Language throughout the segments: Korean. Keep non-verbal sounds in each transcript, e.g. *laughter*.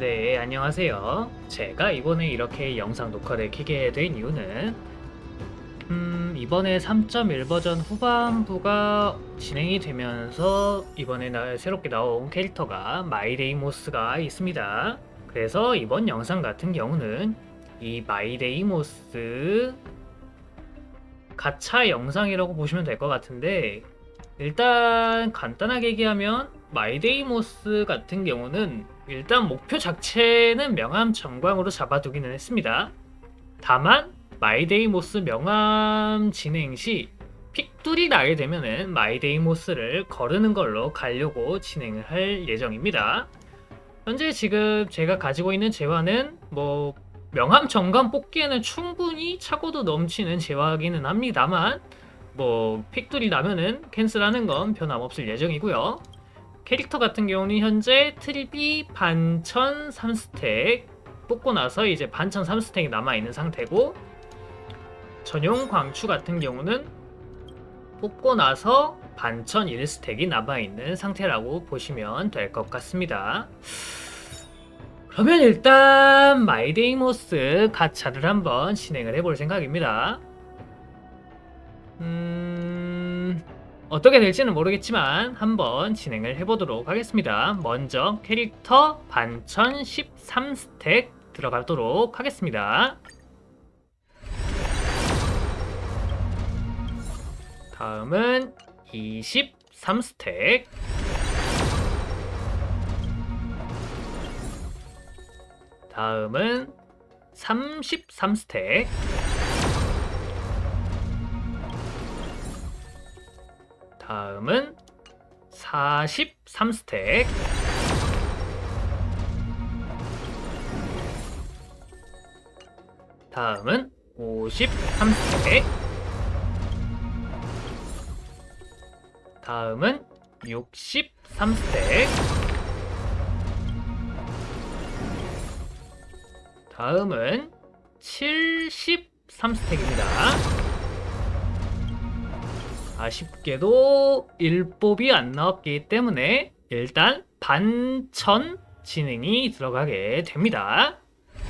네, 안녕하세요. 제가 이번에 이렇게 영상 녹화를 켜게 된 이유는 음, 이번에 3.1 버전 후반부가 진행이 되면서 이번에 나, 새롭게 나온 캐릭터가 마이데이모스가 있습니다. 그래서 이번 영상 같은 경우는 이 마이데이모스 가차 영상이라고 보시면 될 것 같은데 일단 간단하게 얘기하면 마이데이모스 같은 경우는 일단 목표 자체는 명암 전광으로 잡아두기는 했습니다. 다만 마이데이모스 명암 진행 시 픽둘이 나게 되면은 마이데이모스를 거르는 걸로 가려고 진행을 할 예정입니다. 현재 지금 제가 가지고 있는 재화는 뭐 명암 정관 뽑기에는 충분히 차고도 넘치는 재화이기는 합니다만 뭐 픽둘이 나면은 캔슬하는 건 변함없을 예정이고요. 캐릭터 같은 경우는 현재 트립이 반천 3스택 뽑고 나서 이제 반천 3스택이 남아있는 상태고 전용 광추 같은 경우는 뽑고 나서 반천 1스택이 남아있는 상태라고 보시면 될 것 같습니다. 그러면 일단 마이데이모스 가차를 한번 진행을 해볼 생각입니다. 음... 어떻게 될지는 모르겠지만 한번 진행을 해보도록 하겠습니다. 먼저 캐릭터 반천 13스택 들어가도록 하겠습니다. 다음은 23스택 다음은 33스택 다음은 43스택. 다음은 53스택. 다음은 63스택. 다음은 73스택입니다. 아쉽게도 일법이 안 나왔기 때문에 일단 반천 진행이 들어가게 됩니다.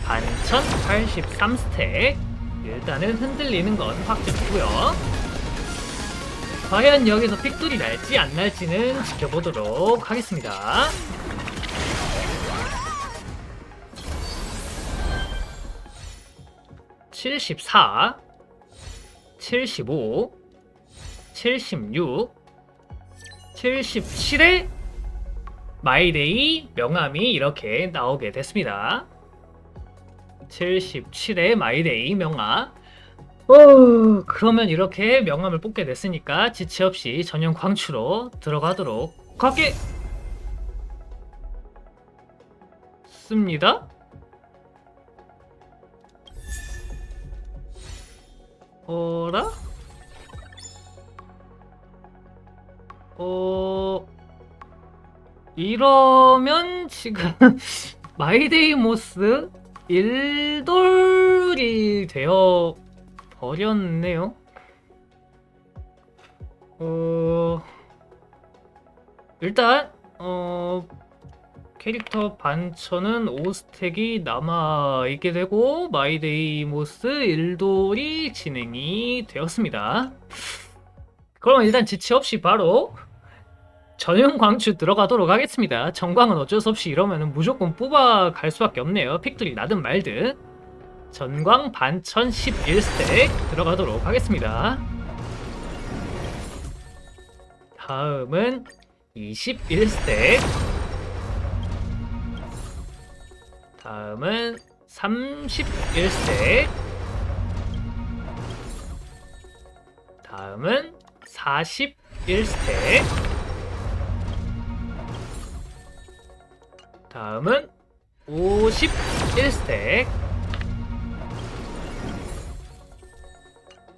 반천 83스택 일단은 흔들리는 건 확정이고요. 과연 여기서 픽돌이 날지 안 날지는 지켜보도록 하겠습니다. 칠십사, 칠십오, 76, 77의 마이데이 명암이 이렇게 나오게 됐습니다. 77의 마이데이 명암. 어, 그러면 이렇게 명암을 뽑게 됐으니까 지체 없이 전용 광추로 들어가도록 하게 습니다. 어라? 어 이러면 지금 *laughs* 마이데이모스 일돌이 되어 버렸네요. 어 일단 어 캐릭터 반천은 5스택이 남아 있게 되고 마이데이모스 일돌이 진행이 되었습니다. 그럼 일단 지체 없이 바로 전용 광추 들어가도록 하겠습니다. 전광은 어쩔 수 없이 이러면 무조건 뽑아 갈 수밖에 없네요. 픽들이 나든 말든. 전광 반천 11스택 들어가도록 하겠습니다. 다음은 21스택. 다음은 31스택. 다음은 41스택. 다음은 51스택.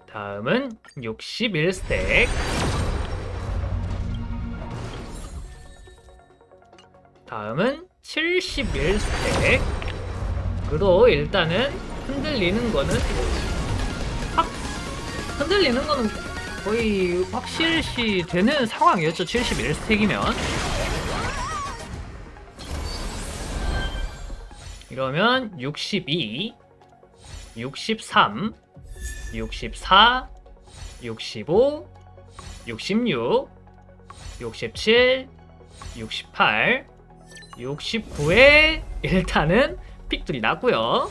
다음은 61스택. 다음은 71스택. 그로 일단은 흔들리는 거는 확 흔들리는 거는 거의 확실시 되는 상황이었죠. 71스택이면. 이러면 62, 63, 64, 65, 66, 67, 68, 69에 일단은 픽들이 났고요.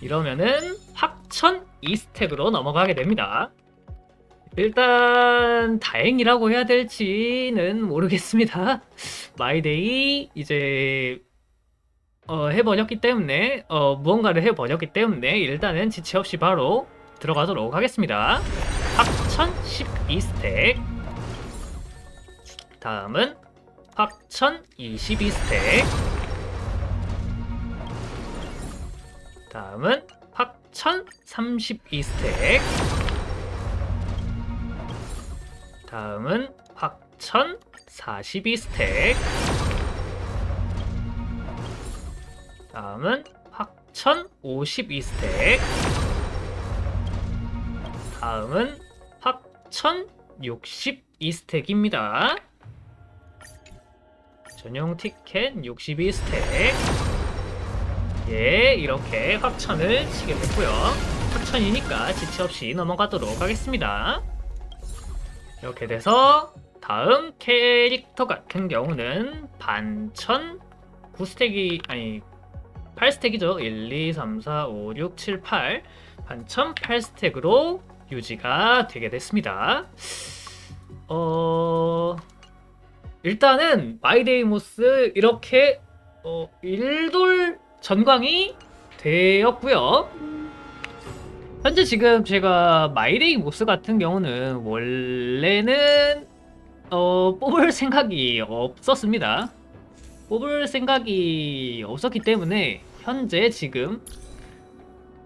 이러면은 확천 2스택으로 넘어가게 됩니다. 일단 다행이라고 해야 될지는 모르겠습니다. 마이데이 이제 어, 해버렸기 때문에 어, 무언가를 해버렸기 때문에 일단은 지체 없이 바로 들어가도록 하겠습니다. 확천 12스택. 다음은 확천 22스택. 다음은 확천 32스택. 다음은 확천 42스택 다음은 확천 52스택. 다음은 확천 62스택입니다. 전용 티켓 62스택. 예 이렇게 확천을 치게 됐고요. 확천이니까 지체 없이 넘어가도록 하겠습니다. 이렇게 돼서 다음 캐릭터 같은 경우는 반천 9스택이 아니 8스택이죠 1, 2, 3, 4, 5, 6, 7, 8 반천 8스택으로 유지가 되게 됐습니다 어... 일단은 마이데이모스 이렇게 어, 일돌 전광이 되었고요. 현재 지금 제가 마이데이 모스 같은 경우는 원래는 어, 뽑을 생각이 없었습니다. 뽑을 생각이 없었기 때문에 현재 지금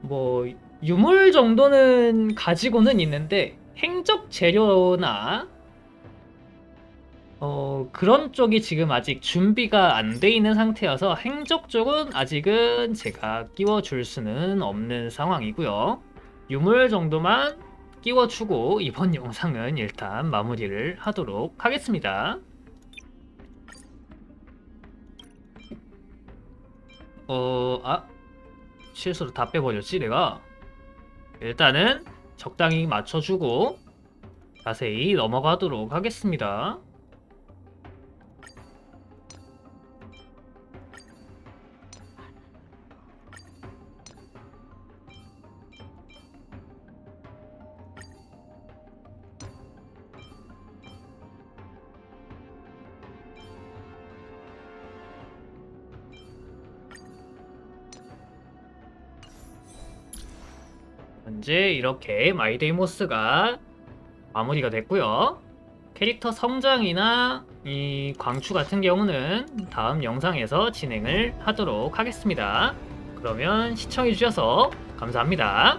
뭐 유물 정도는 가지고는 있는데 행적 재료나 어, 그런 쪽이 지금 아직 준비가 안 돼 있는 상태여서 행적 쪽은 아직은 제가 끼워줄 수는 없는 상황이고요. 유물 정도만 끼워주고 이번 영상은 일단 마무리를 하도록 하겠습니다. 어, 아, 실수로 다 빼버렸지, 내가. 일단은 적당히 맞춰주고 자세히 넘어가도록 하겠습니다. 현재 이렇게 마이데이모스가 마무리가 됐고요. 캐릭터 성장이나 이 광추 같은 경우는 다음 영상에서 진행을 하도록 하겠습니다. 그러면 시청해주셔서 감사합니다.